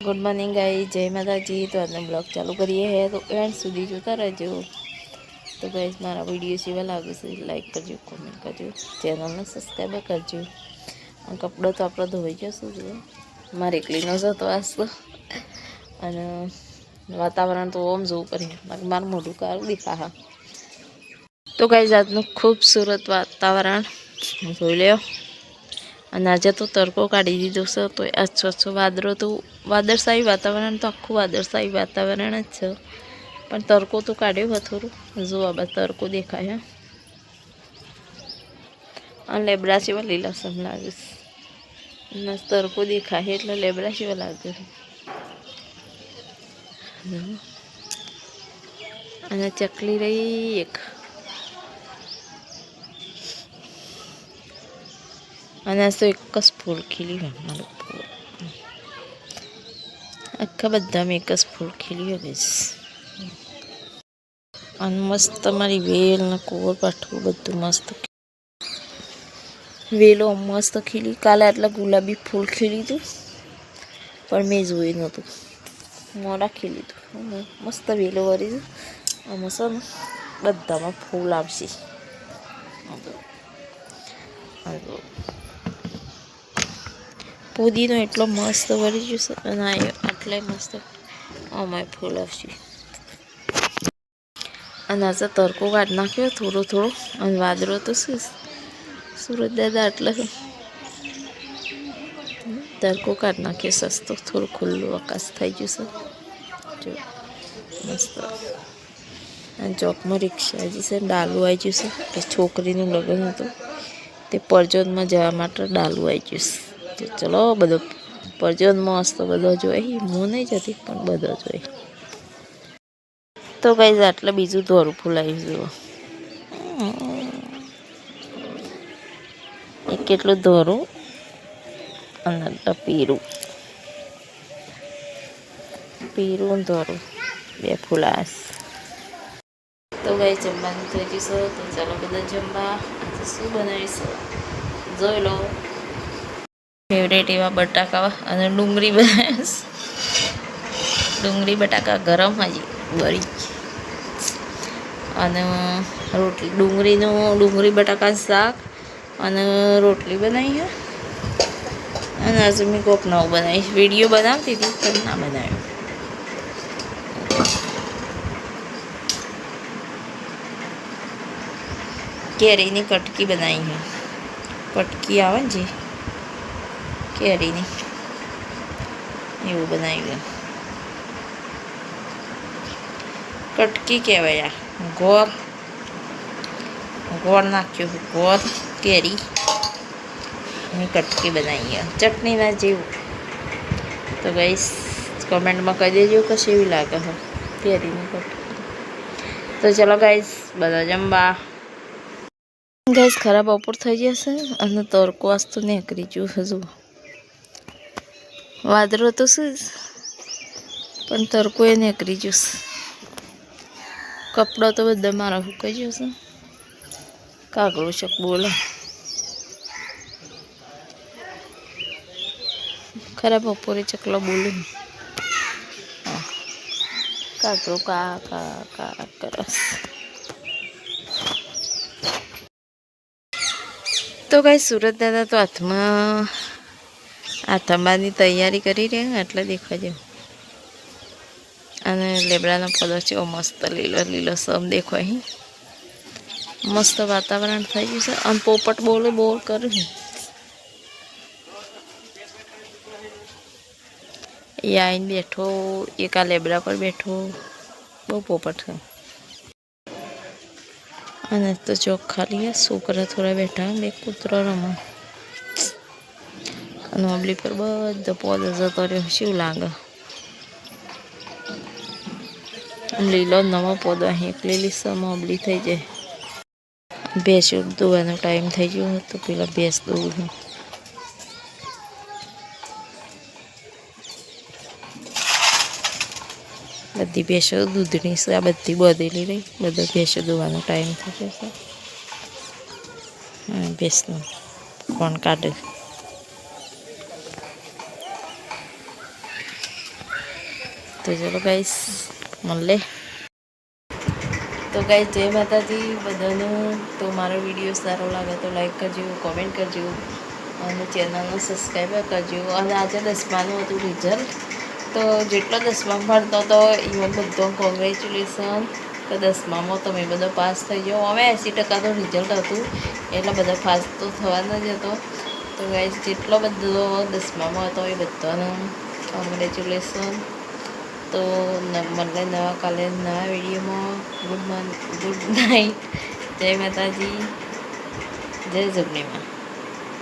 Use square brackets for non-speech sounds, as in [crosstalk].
Good morning ગાઈ જય માતાજી તો આજનો બ્લોગ ચાલુ કરીએ હે તો એન્ડ સુધી જોતા રહેજો. તો ગાઈઝ મારા વીડિયો સેવા લાગે છે લાઈક કરજો કોમેન્ટ કરજો. ચેનલને સબસ્ક્રાઈબ કરજો. અને કપડો તો આપણો ધોઈ જશું જો. મારે એકલીનો જ હતો આજ તો. અને વાતાવરણ તો ઓમ જોવું પડે. બાકી મારું મોઢું કારું દેખા હા. તો ગાઈઝ આજનું ખૂબસૂરત વાતાવરણ. જોઈ લ્યો. અને આજે તો તડકો કાઢી દીધો છે, તો અચ્છો અચ્છો વાદળો તો વાદળશાહી વાતાવરણ તો આખું વાદળશાહી વાતાવરણ જ છે. પણ તડકો તો કાઢ્યો હોય થોડું. જો આ તડકો દેખાય અને લેબડા સિવાય લીલાસમ લાગે અને તડકો દેખાય એટલે લેબડા સિવાય લાગે અને ચકલી રહી એક. અને આ તો એક જ ફૂલ ખીલી હોય, મારું ફૂલ. આખા બધામાં એક જ ફૂલ ખીલી હોય બસ. અને મસ્ત મારી વેલ ને કોર પાઠવું બધું મસ્ત વેલો મસ્ત ખીલી. કાલે આટલા ગુલાબી ફૂલ ખીલી હતું પણ મેં જોયું નહોતું. મોડા ખીલી હતું મસ્ત વેલો વરી આમાં બધામાં ફૂલ આવશે. પુદીનો એટલો મસ્ત વળી જશે અને આટલે મસ્ત અમાય ફૂલ આવશે. અને આજે તડકો કાઢ નાખ્યો, થોડો થોડો. અને વાદળો તો શું સુરત દાદા એટલે તડકો કાઢ નાખ્યો, સસ્તો, થોડું ખુલ્લું આકાશ થઈ ગયું છે. જો, મસ્ત. અને ચોકમાં રિક્ષા આવી છે ડાલું આવી જશે. કે છોકરીનું લગ્ન હતું. તે પરજોદમાં જવા માટે ડાલું આવી જશે. તો ચલો બધો પરજોદ મસ્ત બધો જોઈ. હું નહીં જતી, પણ બધો જોઈ. તો કઈ આટલે બીજું દોરું ફૂલાવી જુઓ એ કેટલું ધોરું? અને પીરું. પીરું ધોરું. બે ફૂલાશ. તો ગઈ જમવાનું થઈ જશે તો ચાલો બધા જમવા. શું બનાવીશું? જોઈ લો. ફેવરેટ એવા બટાકા અને ડુંગળી ડુંગળી બટાકા ગરમ હજી બળી અને રોટલી, ડુંગળીનું ડુંગળી બટાકા શાક અને રોટલી બનાવી અને આજે મેં કોક નવું બનાવીશ વીડિયો બનાવતી હતી, પણ ના બનાવ્યો. કેરીની કટકી બનાવી છે. કટકી આવે ને જે? કેરીની એવું બનાવ્યું કટકી કહેવાય આ ગોળ ગોળ નાખ્યું ગોળ કેરી ની કટકી બનાવી ચટણીના જેવું તો ગઈશ કમેન્ટમાં કહી દેજો કે કેવી લાગે છે કેરીની કટકી તો ચલો ગાઈસ બધા જમવા ગેસ ખરાબ બપોર થઈ જશે અને તડકો વાસ્તુ નીકળી ગયું હજુ વાદળો તો શું પણ તડકો એ નીકળી જશે કપડો તો બધા મારા સુકાઈ જશે કાગડો છક બોલે ખરાબ બપોરે ચકલો બોલે હા. કાગડો કા કા કા કરસ તો કઈ સુરત દાદા તો હાથમાં આથંબાની તૈયારી કરી રહ્યા એટલે દેખાય છે. અને લેબડાનો પદો છે મસ્ત લીલો લીલો સમ દેખો અહીં. મસ્ત વાતાવરણ થઈ ગયું છે, અને પોપટ બોલો બોલ કરે એ આવીને બેઠો, એક આ લેબડા પર બેઠો, બહુ પોપટ છે. અને તો ચોખ્ખા લઈએ છોકરા થોડા બેઠા, બે કૂતરો રમો અને ઓબલી પર બધો પોદો જતો રહ્યો. શું લાગે? લીલો નવો પોદો અહીં. એક લીલી સમ થઈ જાય. ભેંસ દોવાનો ટાઈમ થઈ ગયો હતો. પેલા ભેંસ દોવું બધી ભેંસો દૂધની છે. આ બધી બધેલી રહી. બધા ભેંસો દોવાનો ટાઈમ થઈ જશે ભેંસનું કોણ કાઢે? તો ચલો ગાઈસ મળે તો ગાઈસ જય માતાજી બધાનું. તો મારો વીડિયો સારો લાગે તો લાઈક કરજો કોમેન્ટ કરજો, અને ચેનલને સબસ્ક્રાઈબ કરજો. અને આજે દસમાનું હતું રિઝલ્ટ તો જેટલો દસમા ભણતો હતો એમાં બધો કોંગ્રેચ્યુલેશન તો દસમામાં તમે બધો પાસ થઈ જાઓ હવે એંસી ટકા તો રિઝલ્ટ હતું. એટલે બધા પાસ તો થવાનો જ હતો. તો ગાઈસ જેટલો બધો દસમામાં હતો એ બધાનું કોંગ્રેચ્યુલેશન તો મળે નવા કાલે નવા વિડીયોમાં ગુડ મોર્નિંગ ગુડ [laughs] નાઇટ જય માતાજી. જય જગનીમાં